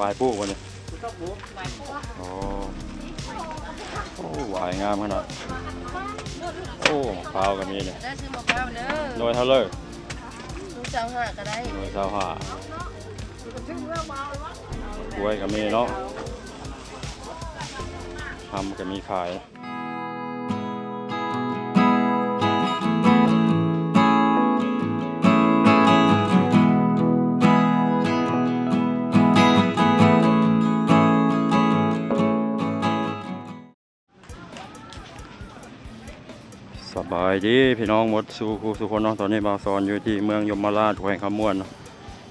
วายปลูกวันนี้อ๋อโอ้หวายงามขนาดโอ้มะพร้าวก็มีเนี่ยได้ซื้อมะพร้าวเด้อหน่วยเท่าเลยลูกเจ้าห้าก็ได้หน่วยเท่าห้ากล้วยก็มีเนาะทำก็มีขาย บายดีพี่น้องหมดสู่ครูสุคนเนาะตอนนี้บาซอนอยู่ที่เมืองยมราชแขวงคำม่วน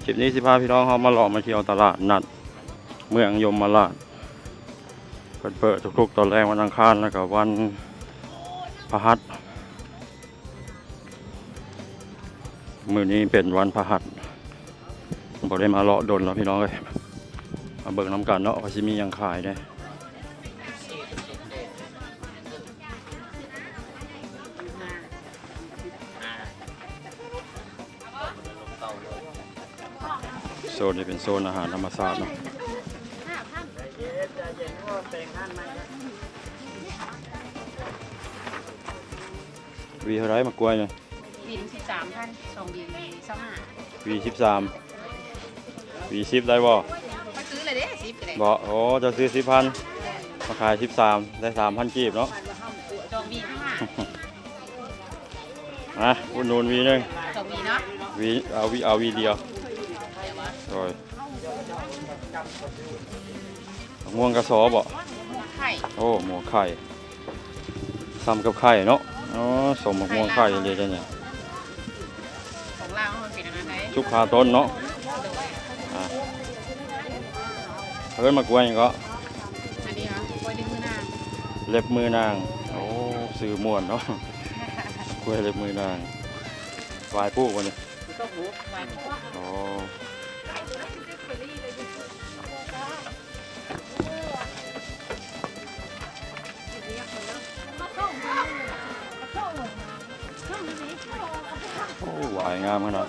คลิปนี้สิพาพี่น้องเขามาหลอกมาเที่ยวตลาดนัด เมืองยมราชเปิดเปิดทุกๆตอนแรกวันอังคารแล้วก็วันพหัสมือนี้เป็นวันพหัสบอได้มาเลาะดนแล้วพี่น้องเลยมาเบิกน้ำกันเนาะว่าสิมียังขายได้ นนี้เป็นโซนอาหารธรรมชาติเนาะวีเท่าไรมากล้วยเนี่ยบินสิบสามพันสองบินสองห้าวีสิบสามวีสิบได้บ่มาซื้อเลยเด้สิบก็ได้บ่โอ้จะซื้อสิบพันมาขายสิบสามได้สามพันกีบเนาะสองบินห้าอะอุ่นนูนวีหนึงสองบินเนาะวีเอาวีเอาวีเดียว เดี๋ยววะโอ้ยม่วงกระสอบ่ไข่โอ้หมูไข่ซ้ำกับไข่เนาะอ๋อสมกับม่วงไข่เลยจ้ะเนี่ยของเรามันเป็นอะไรชุกคาต้นเนาะเพิ่นมากล้วยก็อันนี้เหรอไว้ดึงมือนางเล็บมือนางโอ้สื่อม่วนเนาะกล้วยเล็บมือนางวายปลูกวันนี้ไว้อ๋อ โอ้หวายงามขนาด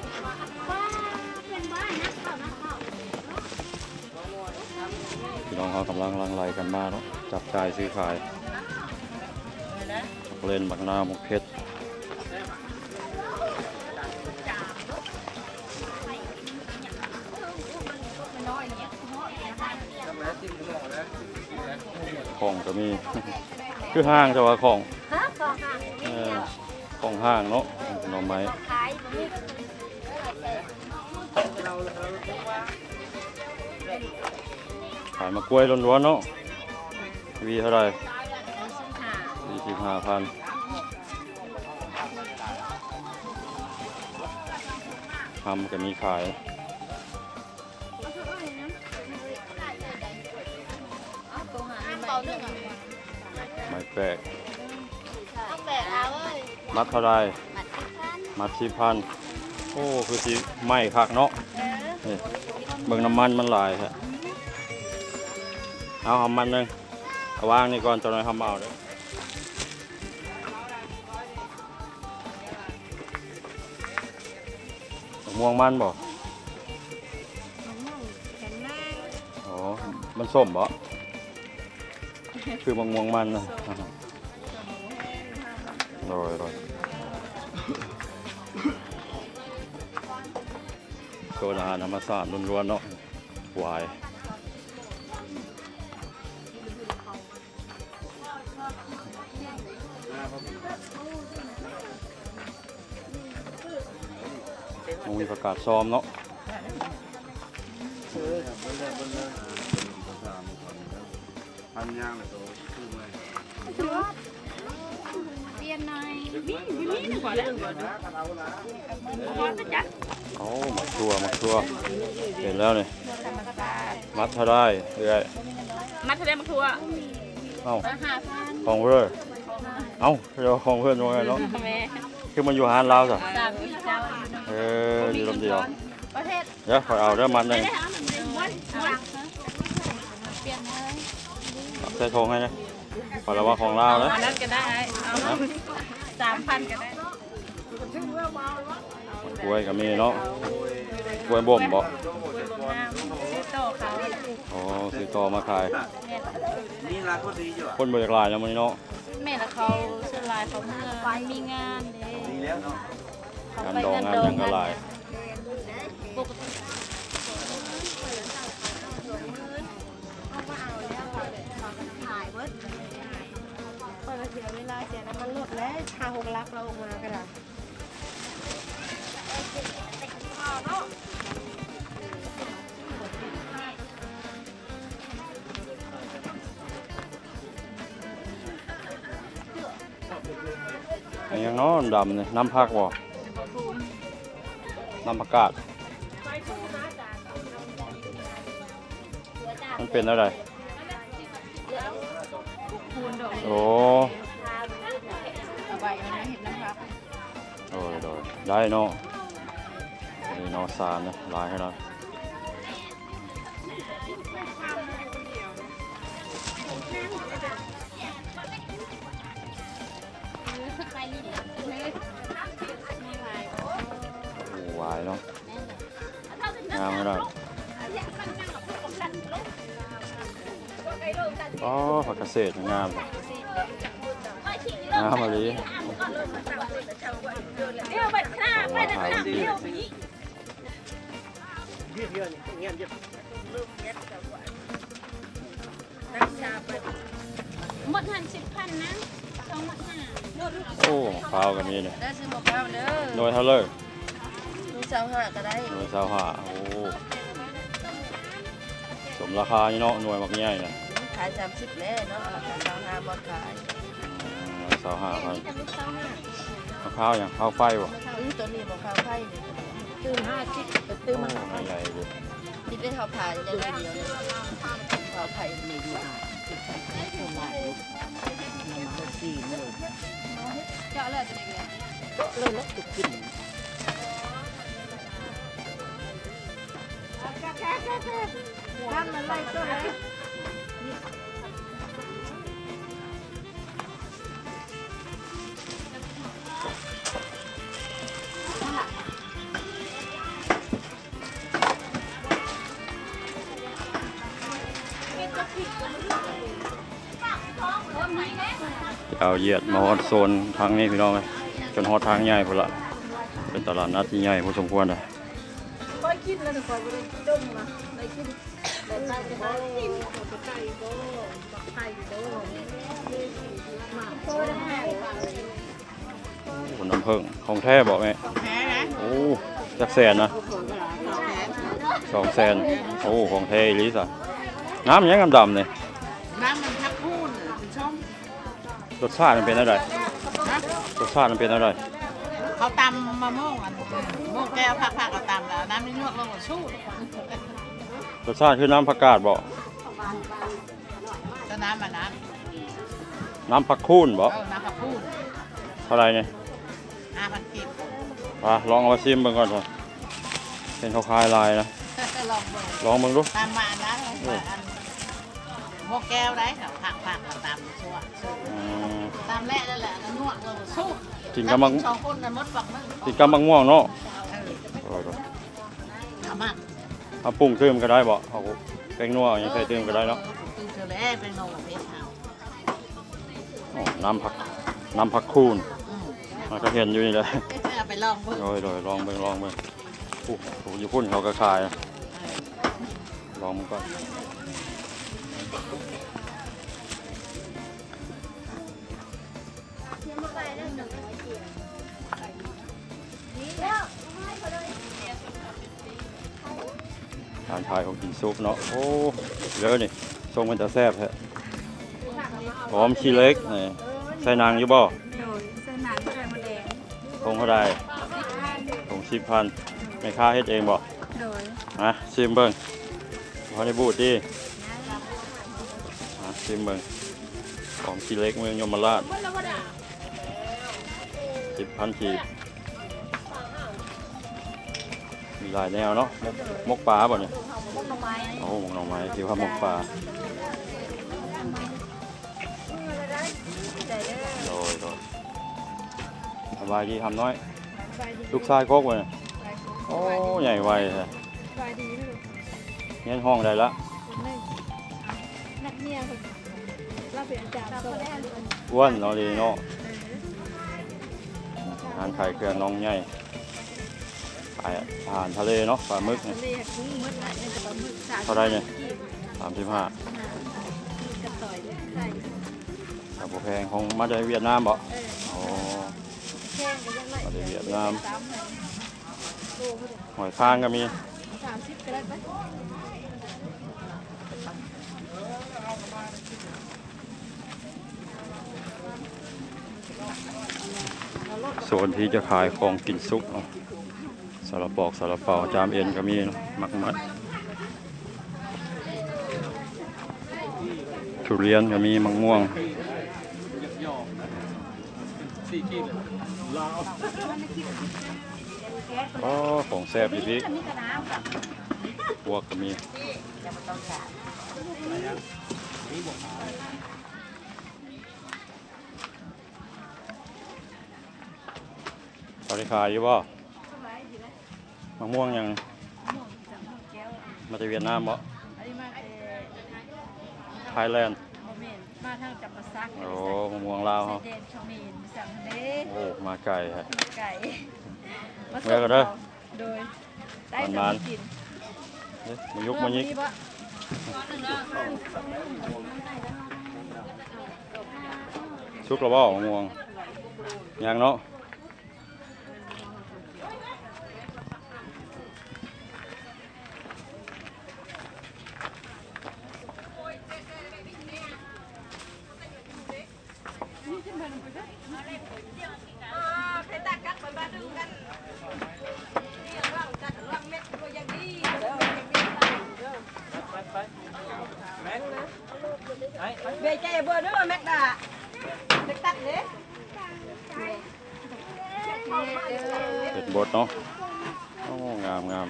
พี่น้องเขากำลังลังไลกันมากเนาะจับจ่ายซื้อขาย เล่นบักหน้ามุกเพชร ของก็มี คือห้างจะว่าของเออของห้างเนาะหน่อไม้ขายมากล้วยล้วนๆเนาะวีเท่าไหรวีสิบห้าพันทำก็มีขาย แปลกต้องแบกเอาเว้ยมัดเท่าไรมัดสิบพันมัดสิบพันโอ้คือสิไหม้คักเนาะนี่เบิ่งน้ำมันมันหลายฮะเอาหอมมันหนึงเอาวางนี่ก่อนจะน้อยทำเอาเด้อมะม่วงมันบ่อ๋อมันส้มบ่ คือมะม่วงมันนะโรยโรยโซนอาหารธรรมชาติล้วนๆเนาะหวายมันมีประกาศซ้อมเนาะ พันย่างเลยตัวคู่เลยเปลี่ยนหน่อยเอาหมักตัวหมักตัวเห็นแล้วนี่มัดเท่าได้เรื่อยมัดทะเลมักทั่วเอ้าของเพื่อนเอ้าเดี๋ยวของเพื่อนยังไงเนาะคือมันอยู่หานลาวสามปีเอออยู่ลำเดียวเดี๋ยวขอเอาเด้องมันหนึ่ง ใส่ทงให้นะขอระวังของลาวนะอันนั้นก็ได้เอาสามพันก็ได้กล้วยก็มีเนาะกล้วยบ่มบ่กล้วยบวมน้ำโตเขาอ๋อซื้อต่อมาขายแม่ละนี่ร้านก็ดีอยู่อะคนบริกลายแล้วมันเนาะแม่ละเขาซื้อลายเขาเมื่อมีงานเด้ดีแล้วเนาะเขางานไปดองงานงานดอหยังงก็หลายปกติ เปิดเสียเวลาเสียน้ำมันลดแล้วชาหกลักเราออกมาก็ได้อันยังเนาะดำเนี่ยน้ำพักบ่น้ำผักกาดมันเป็นอะไร เอาใบเอานะเห็ดน้ำพักโอ้ยโดยได้เนาะอันนี่เนาะสารนะลายให้เราไปลิ้นไม่ไหวโอ้หวายเนาะงามให้เราอ๋อผักเกษตรงามเลย งามมาเลยเดี๋ยวบัดหน้าไปเดี๋ยวหน้าเดี๋ยวไปหมดหันสิบพันนะสองหมดห้าโอ้ข้าวกับมีเนี่ยได้ซื้อหมกข้าวเด้อโดยเท่าเลยมีสาวห้าก็ได้หน่วยสาวหาโอ้สมราคานี่เนาะหน่วยมักใหญ่นะขายสามสิบแล้วเนาะสาวห้าหมดขายหน่วย สาวห้าพันลูกเต้าห้าเอาข้าวอย่างข้าวไฟบ่อือตัวนี้หมกข้าวไข่นี่ตื่นห้าสิบไปโอ้ตื่นมาใหญ่ๆเลยที่เป็นข้าวผ่านอย่างเดียวข้าวไผ่มีดีเจ เอาเหยียดมาฮอดโซนทางนี้พี่น้องเลยจนฮอดทางใหญ่พุ่นละเป็นตลาดนัดที่ใหญ่พอสมควรเลยค่อยกินแล้วค่อยไปต้มมาได้กินได้ไก่ก็ได้ไก่ก็ไก่ก็มาโคตรแม่คนน้ำผึ้งของแท้บอกไหมแพ้นะโอ้จักแสนนะสองแสนโอ้ของแท้ลิสอะน้ำยังดำๆเนี่ยน้ำ รสชาติมันเป็นอะไรนะรสชาติมันเป็นอะไรเขาตำมะม่วงอันม่วงแก้วผักผักเขาตำแล้วน้ำนี่นวดลงกับสู้รสชาติคือน้ำผักกาดบอกจะน้ำมาน้น้ำผักคูนำบอกเออน้ำผักพูนเท่าไหรเนี่ยอาพันกิบมาลองเอามาชิมเบิ่งก่อนเถอะเป็นเขาคล้ายลายนะลองเบิ่งลองเบิ่งดูตามมานะมาอันม่วงแก้วได้เขาผักผักเขาตำชั่ว กับสู้กินกับมังสองคนนั้นมดฝักมึงกินกับมังม่วงเนาะเอออร่อยด้วยเอามาเอาปรุงเติมก็ได้บ่เอาแป้งนัวอย่างใส่เติมก็ได้เนาะตื่นเธอแล้วเป็นโนกับเพชรเอาอ๋อน้ำผักน้ำผักคูนอืมมันก็เห็นอยู่นี่แหละเอาไปลองเบิ่งโดยโดยลองเบิ่งลองเบิ่งโอ้โหอยู่พุ่นเขาก็ขายนะลองมันก่อน ทานชายของกินซุปเนาะ โอ้เยอะนี่ทรงมันจะแซ่บแท้หอมขี้เล็กนี่ใส่นางอยู่บ่โดยเส้นหนังไข่มดแดงทงเท่าไรทงสิบพันไม่ค่าเฮ็ดเองบ่โดยนะชิมเบิ่งพอได้บูดดิอะชิมเบิ่งของขี้เล็กเมืองยมราชสิบพันขีด มีหลายแนวเนาะมกมกปลาบ่เนี่ยพวกหน่อไม้โอ้หมกหน่อไม้คิดว่ามกปลาโดยโดยสบายดีทำน้อย ลูกชายโคกเว้ยโอ้ใหญ่ไวแท้สบายดีนะเงี้ยห้องได้ละแม่เนี่ยคนเราเป็นอาจารย์สอนอ้วนเนาะดีเนาะอาหารไข่เครื่องน้องใหญ่ ขายอาหารทะเลเนาะปลาหมึกทะเลกุ้งมืดหลายเนี่ยแต่ปลาหมึกสามเท่าไรเนี่ย สามสิบห้ากระต่อยไข่กับแพงของมาจากเวียดนามบ่เอออ๋อแข้งก็ยังไล่มาจากเวียดนามสามพันโลเขาเดี๋ยวหอยข้างก็มีสามสิบก็ได้ไหมโซนที่จะขายของกินซุปเนาะสาลาปอกสาลาเปาจามเอ็นก็มีเนาะมักมัดทุเรียนก็มีมะม่วงสี่ขีดอ๋อของแซ่บอีพี่พวกก็มีตอนนี้ขายอยู่บ่ มะม่วงยังมาจากเวียดนามบ่อันนี้มาเออไทยแลนด์โมเมนต์มาทางจับมาซักโอ้มะม่วงลาวใส่เฮาเดนชมีนสั่งเด้โอ้มาไกลฮะไก่มาเมื่อก็เด้อโดยได้ประแต่มาณไม่กินเอ๊ะมายุกมายิกเริ่บ่ชุกระบ่มะม่วงยังเนาะ เบใจเบอร์เด้อแม็กดาเด็กตัดเด้ เป็ดบดเนาะโอ้งามงาม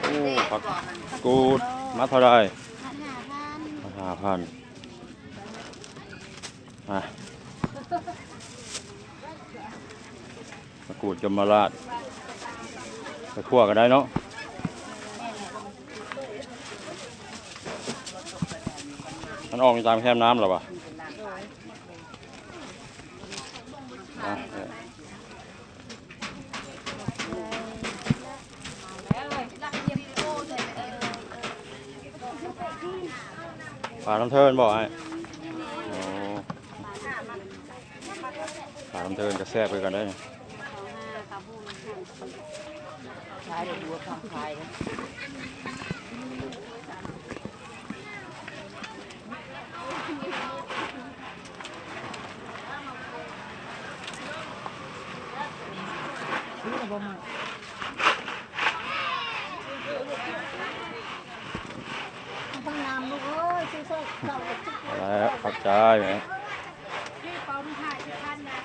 โอ้ ผักกูดมาเท่าไรมาห้าพันอะผักกูดจมราดไปคั่วกันได้เนาะมันออกอยู่ตามแคมน้ำหรอวะ ปลาน้ำเทินบอกไอ้ปลาน้ำเทินก็แซ่บไปกันได้เนี่ยขายบัวทำขายต้องนำลูกเอ้ยซื้อๆเก่ากับชุด เอา แล้วขับใจไหมที่ปอมถ่ายที่ท่านนะ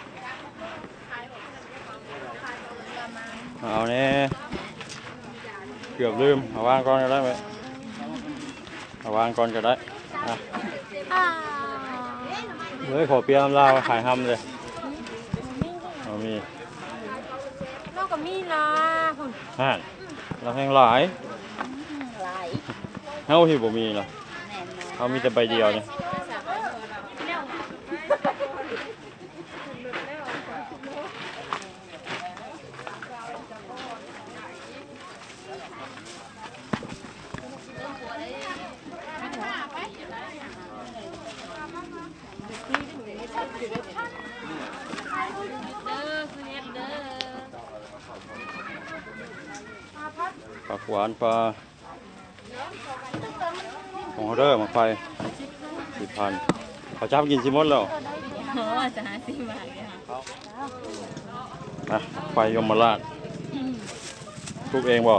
ขายแบบขายแบบประมาณเอาเนี่ยเกือบลืมเอาวางก่อนก็ได้ไหมเอาวางก่อนก็ได้อะอ่าเลยขอเปียมลาวขายห้ำเลยเอามีนอกกับมีนะผมห่านเราแห้งหลายหลายเฮาที่บ่มีเนาะแน่นอนเฮามีแต่ใบเดียวเนี่ย เด้อคือเฮ็ดเด้อ ปลาห วานปลาของเด้อมาไฟสิบพันเขาจับกินสิหมดแล้วโอ้จะหาสิบบาทเนี่ยค่ะนะไฟยมราชทุกเองบ่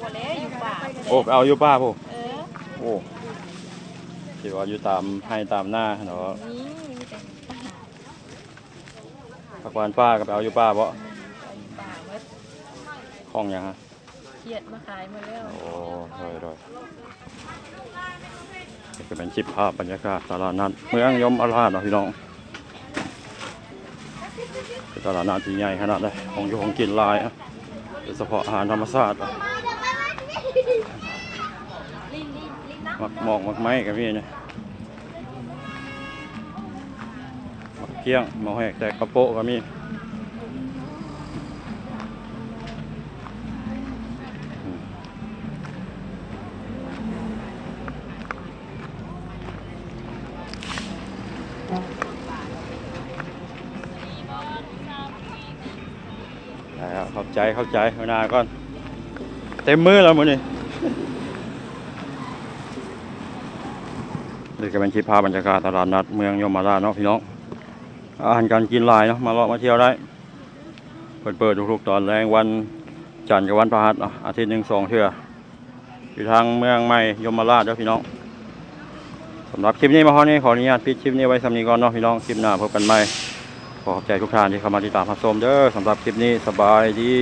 บัวเล่อยู่ป่าโอ้เอาอยู่ป้าผู้เออโอ้ที่ว่าอยู่ตามให้ตามหน้าเนาะนี่มีแต่ผักหวานป้ากับเอาอยู่ป้าบ่อยู่ป่าเมื่อห้องหยังฮะ เขียดมาขายมาแล้ว โอ้เลยเลยนี่ก็เป็นคลิปภาพบรรยากาศตลาดนัดเมืองยมอราชเนาะพี่น้องเป็นตลาดนัดที่ใหญ่ขนาดเลยของอยู่ของกินหลายอะโดยเฉพาะอาหารธรรมชาติอะมักหมอกมักไม้กับพี่เนี่ยมักเกี้ยงหมอกแหกแต่กระโปะก็มีอื เข้าใจเข้าใจเวลาก่อน เต็มมือแล้วมือนี้นี่ก็เป็นคลิปภาพบรรยากาศตลาดนัดเมืองยมราชเนาะพี่น้อง อาหารการกินลายเนาะมาเลาะมาเที่ยวได้ เปิดเปิดทุกๆตอนแรงวันจันทร์กับวันพฤหัสเนาะอาทิตย์หนึ่งสองเทื่ออยู่ทางเมืองใหม่ยมราชเด้อพี่น้องสำหรับคลิปนี้มาฮอนี้ขออนุญาตปิดคลิปนี้ไว้สำนีก่อนเนาะพี่น้องคลิปหน้าพบกันใหม่ ขอขอบใจทุกท่านที่เข้ามาติดตามมาชมเด้อสำหรับคลิปนี้สบายดี